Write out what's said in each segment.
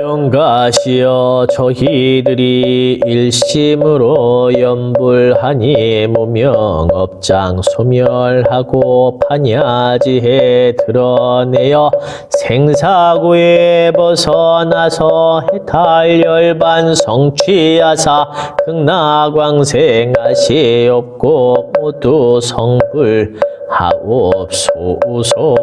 영가시여 저희들이 일심으로 연불하니 무명업장 소멸하고 판야지해 드러내어 생사구에 벗어나서 해탈열반 성취하사 극락왕생하시옵고 모두 성불 하옵소서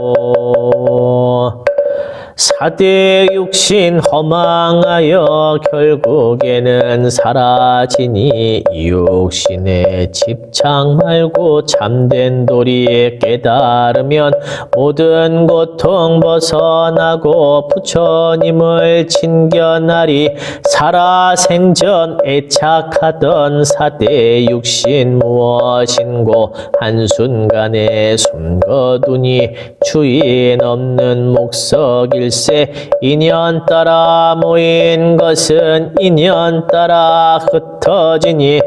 사대 육신 허망하여 결국에는 사라지니 이 육신의 집착 말고 참된 도리에 깨달으면 모든 고통 벗어나고 부처님을 친견하리 살아생전 애착하던 사대 육신 무엇인고 한순간에 숨거두니 주인 없는 목석일 세 인연 따라 모인 것은 인연 따라 흩어지니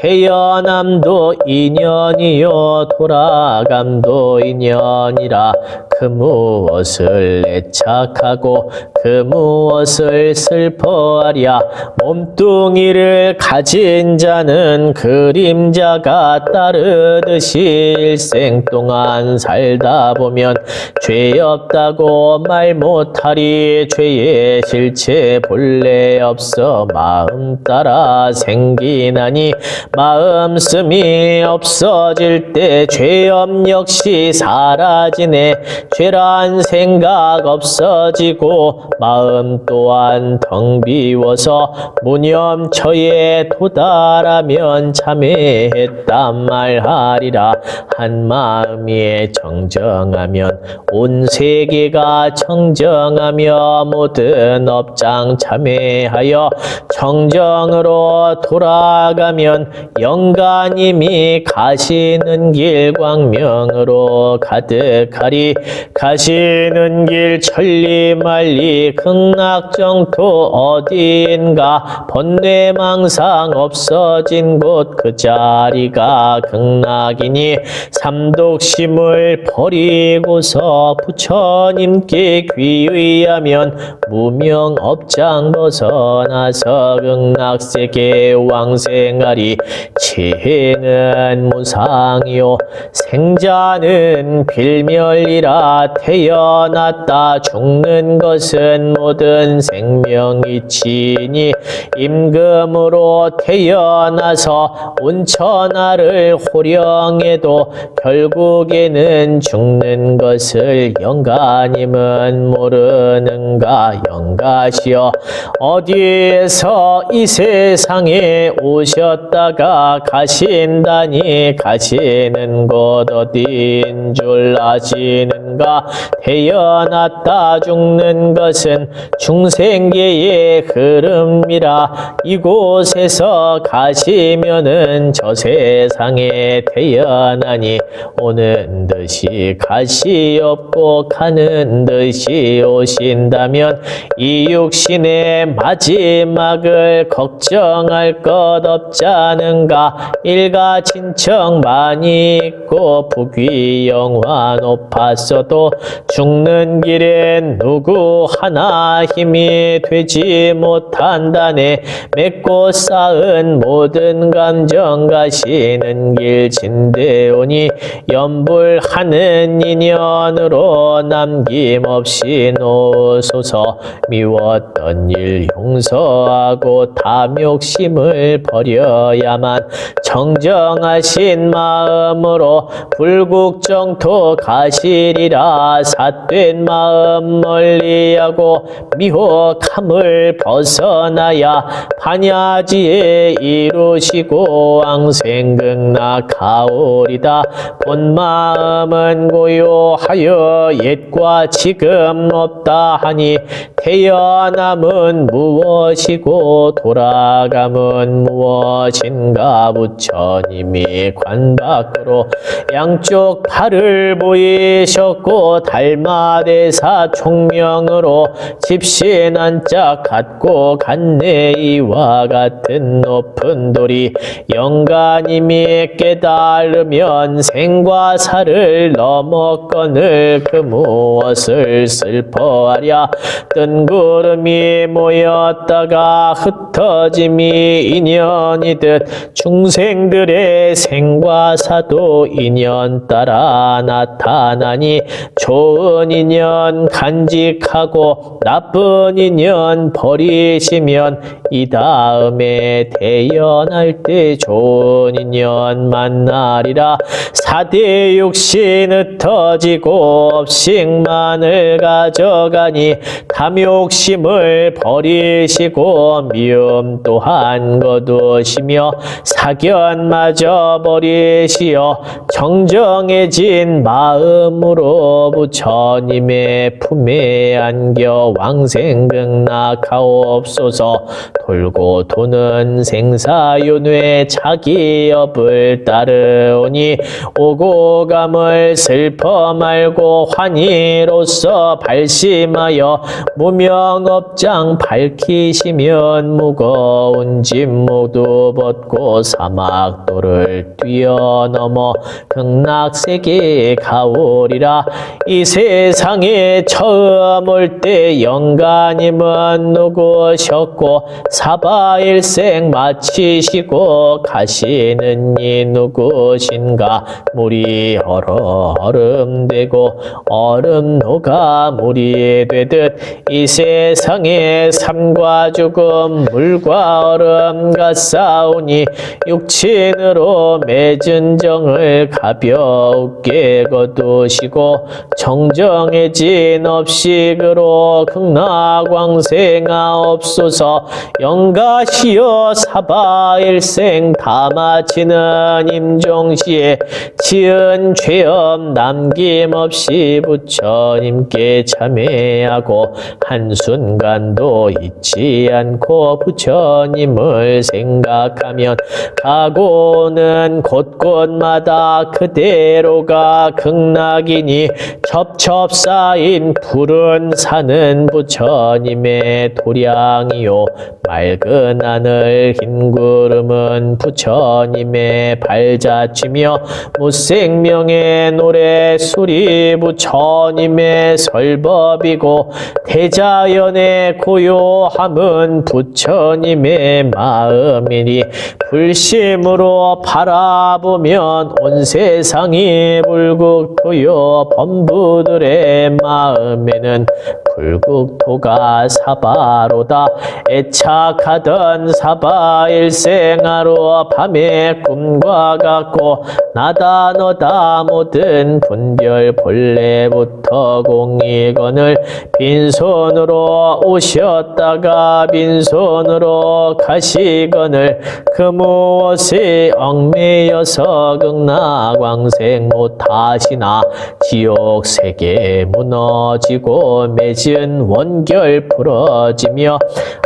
태어남도 인연이요 돌아감도 인연이라. 그 무엇을 애착하고 그 무엇을 슬퍼하랴. 몸뚱이를 가진 자는 그림자가 따르듯이 일생 동안 살다 보면 죄 없다고 말 못 하리 죄의 실체 본래 없어. 마음 따라 생기나니 마음 씀이 없어질 때 죄업 역시 사라지네. 죄란 생각 없어지고 마음 또한 텅 비워서 무념처에 도달하면 참회했단 말하리라. 한 마음이 정정하면 온 세계가 정정 하며 모든 업장 참회하여 정정으로 돌아가면 영가님이 가시는 길 광명으로 가득하리. 가시는 길 천리만리 극락정토 어디인가 번뇌망상 없어진 곳 그 자리가 극락이니 삼독심을 버리고서 부처님께 귀 의하면 무명 업장 벗어나서 극락세계 왕생하리 지혜는 무상이요. 생자는 빌멸이라 태어났다. 죽는 것은 모든 생명이치니 임금으로 태어나서 온천하를 호령해도 결국에는 죽는 것을 영가님은 모르는가 영가시여. 어디에서 이 세상에 오셨다가 가신다니 가시는 곳 어디인 줄 아시는가? 태어났다 죽는 것은 중생계의 흐름이라. 이곳에서 가시면은 저 세상에 태어나니 오는 듯이 가시 없고 가는 듯이 오신다면 이 육신의 마지막을 걱정할 것 없자는가? 일가 친척 많이 있고 부귀 영화 높았어도 죽는 길엔 누구 하나 힘이 되지 못한다네. 맺고 쌓은 모든 감정 가시는 길 진대오니 연불하는 인연으로 남김없이 놓소서 미웠던 일 용서하고 탐욕심을 버려야만 정정하신 마음으로 불국정토 가시리라 삿된 마음 멀리하고 미혹함을 벗어나야 반야지에 이루시고 왕생극락하오리다. 본 마음은 고요하여 옛과 지금 없다 하니 태어남은 무엇이고 돌아감은 무엇인가 부처님이 관 밖으로 양쪽 팔을 보이셨고 달마대사 총명으로 집신한 짝 갖고 갔네 이와 같은 높은 돌이 영가님이 깨달으면 생과 사를 넘어건을 그 무엇을 슬 슬퍼하랴. 뜬 구름이 모였다가 흩어짐이 인연이듯 중생들의 생과 사도 인연 따라 나타나니 좋은 인연 간직하고 나쁜 인연 버리시면 이 다음에 태어날 때 좋은 인연 만나리라. 사대 육신 흩어지고 업식만을 가 져가니 탐욕심을 버리시고 미움 또한 거두시며 사견마저 버리시어 정정해진 마음으로 부처님의 품에 안겨 왕생극락하옵소서. 돌고 도는 생사윤회 자기 업을 따르오니 오고 감을 슬퍼 말고 환희로서 발 심하여 무명업장 밝히시면 무거운 짐 모두 벗고 사막도를 뛰어넘어 극락세계에 가오리라. 이 세상에 처음 올 때 영가님은 누구셨고 사바일생 마치시고 가시는 이 누구신가? 물이 얼어 얼음되고 얼음 녹아 물이 되듯 이 세상에 삶과 죽음 물과 얼음과 싸우니 육친으로 맺은 정을 가볍게 거두시고 정정해진 업식으로 극락왕생하옵소서. 영가시여 사바일생 다 마치는 임종시에 지은 죄업 남김없이 부처님께 참회하고 한순간도 잊지 않고 부처님을 생각하면 가고는 곳곳마다 그대로가 극락이니 첩첩 쌓인 푸른 산은 부처님의 도량이요. 맑은 하늘 흰 구름은 부처님의 발자취며 무생명의 노래 소리 부처님의 설 법이고 대자연의 고요함은 부처님의 마음이니 불심으로 바라보면 온 세상이 불국토요 범부들의 마음에는 불국토가 사바로다. 애착하던 사바 일생하루 밤의 꿈과 같고 나다 너다 모든 분별 본래부터 공이 건을 빈손으로 오셨다가 빈손으로 가시건을 그 무엇에 얽매여서 극락왕생 못하시나 지옥 세계 무너지고 맺은 원결 풀어지며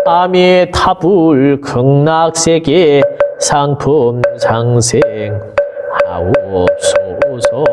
아미타불 극락세계 상품 상생 하옵소서